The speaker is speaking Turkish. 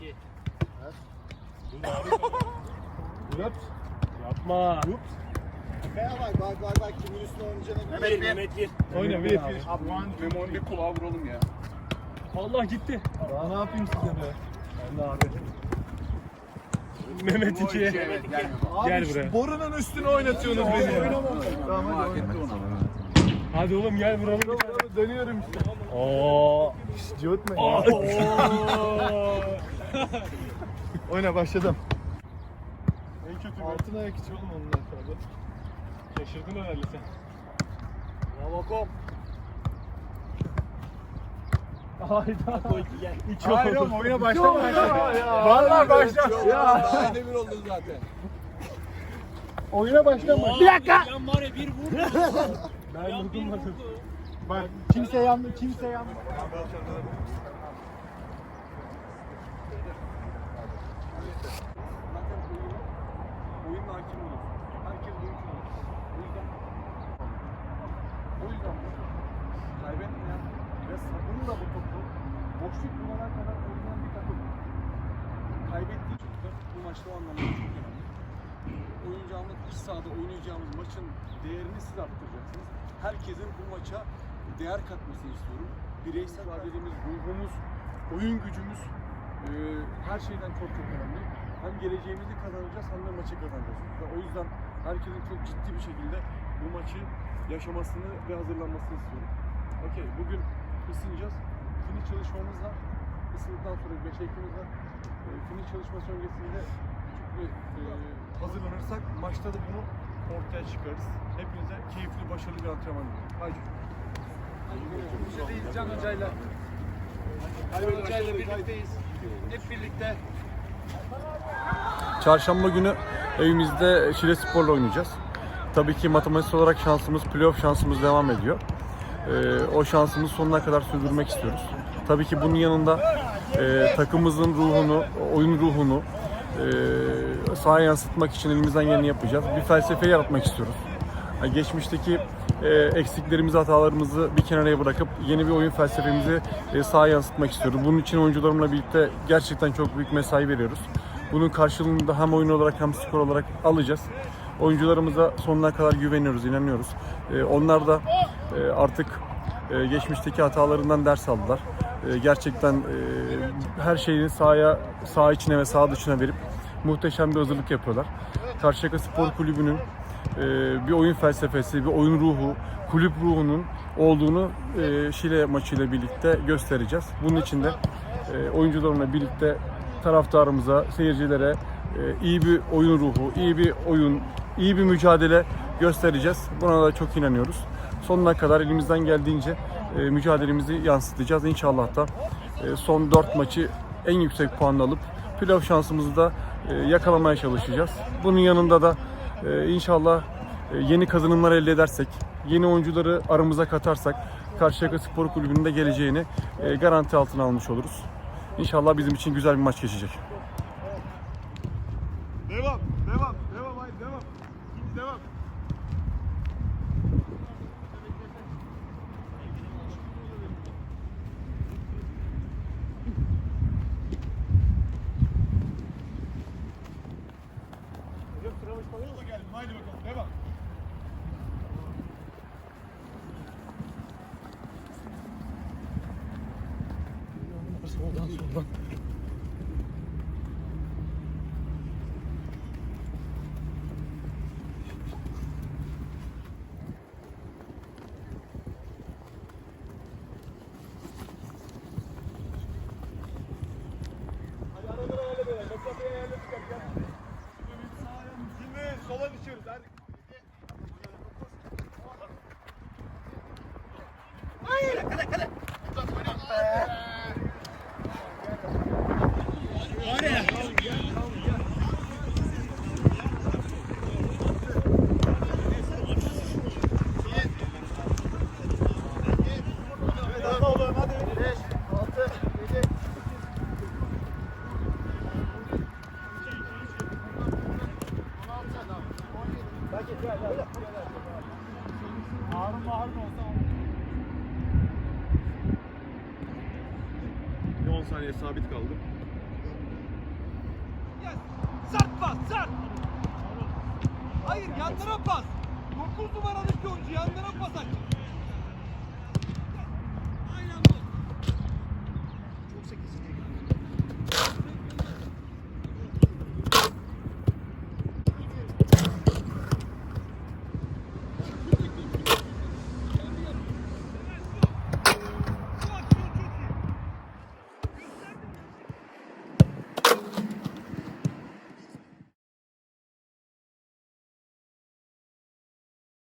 2. Ups. Yapma. Ups. Veya bak bak bak bak kimin üstüne oynayacağını Bir, Mehmet bir. Oyna bir bir. Memo'nun bir kulağı vuralım ya. Allah gitti. Daha ne yapayım size be? Ben de abi. Mehmet 2. Evet, gel. Buraya. borunun üstüne oynatıyorsunuz beni. Tamam hadi. Hadi oğlum gel vuralım. bir tane. Dönüyorum işte. Oo. Şşş Aa. ya. Oyna başladım. En kötü bir. Altına ayak iç oğlum onun aşağıda. Şaşırdın herhalde sen. Bravo kom. Hayda. İki Hayır oğlum oyuna başlama. Vallahi başla. Ya. Daha ne bir oldu zaten. Oyuna başlama. Bir dakika. Yan var ya bir vurdu. Ben vurdum. Bak kimse yandı, kimse yandı. Oyunla hakim olur. Herkes oyuncu olur. O yüzden o yüzden kaybetmeyen ve sabırla bu topu boşluk bulana kadar oynayan bir takım. Kaybettiği çocuklar bu maçta o anlamda çok önemli. Oynayacağımız iç sahada oynayacağımız maçın değerini siz arttıracaksınız. Herkesin bu maça değer katmasını istiyorum. Bireysel adelemiz, ruhumuz, oyun gücümüz eee, her şeyden çok çok önemli. Hem geleceğimizi kazanacağız hem de maçı kazanacağız. Ve o yüzden herkesin çok ciddi bir şekilde bu maçı yaşamasını ve hazırlanmasını istiyorum. Okey, bugün ısınacağız. Finish çalışmamızla ısındıktan sonra 5 ekimiz var. Eee, finish çalışması öncesinde küçük bir eee, hazırlanırsak maçta da bunu ortaya çıkarız. Hepinize keyifli, başarılı bir antrenman diliyorum. Haydi. Bizdeyiz Can Hoca'yla. Can Hoca'yla birlikteyiz. Hep birlikte. Çarşamba günü evimizde Şile Spor'la oynayacağız. Tabii ki matematik olarak şansımız, playoff şansımız devam ediyor. Ee, o şansımızı sonuna kadar sürdürmek istiyoruz. Tabii ki bunun yanında e, takımımızın ruhunu, oyun ruhunu e, sahaya yansıtmak için elimizden geleni yapacağız. Bir felsefe yaratmak istiyoruz. Yani geçmişteki e, eksiklerimizi, hatalarımızı bir kenara bırakıp yeni bir oyun felsefemizi e, sahaya yansıtmak istiyoruz. Bunun için oyuncularımla birlikte gerçekten çok büyük mesai veriyoruz. Bunun karşılığını da hem oyun olarak hem skor olarak alacağız. Oyuncularımıza sonuna kadar güveniyoruz, inanıyoruz. E, onlar da e, artık e, geçmişteki hatalarından ders aldılar. E, gerçekten e, her şeyini sahaya, saha içine ve saha dışına verip muhteşem bir hazırlık yapıyorlar. Karşıyaka Spor Kulübü'nün e, bir oyun felsefesi, bir oyun ruhu, kulüp ruhunun olduğunu e, Şile maçıyla birlikte göstereceğiz. Bunun için de oyuncularımla birlikte taraftarımıza, seyircilere iyi bir oyun ruhu, iyi bir oyun, iyi bir mücadele göstereceğiz. Buna da çok inanıyoruz. Sonuna kadar elimizden geldiğince mücadelemizi yansıtacağız. İnşallah da e, son 4 maçı en yüksek puanla alıp playoff şansımızı da e, yakalamaya çalışacağız. Bunun yanında da e, inşallah e, yeni kazanımlar elde edersek, yeni oyuncuları aramıza katarsak Karşıyaka Spor Kulübü'nün de geleceğini e, garanti altına almış oluruz. İnşallah bizim için güzel bir maç geçecek. 我走诉你。Harun Harun olsa 10 saniye sabit kaldım. Yes. Sert pas, sert. Hayır, yanlara pas. 9 numaralı oyuncu yanlara pas aç. Aynen bu. Çok sekizli.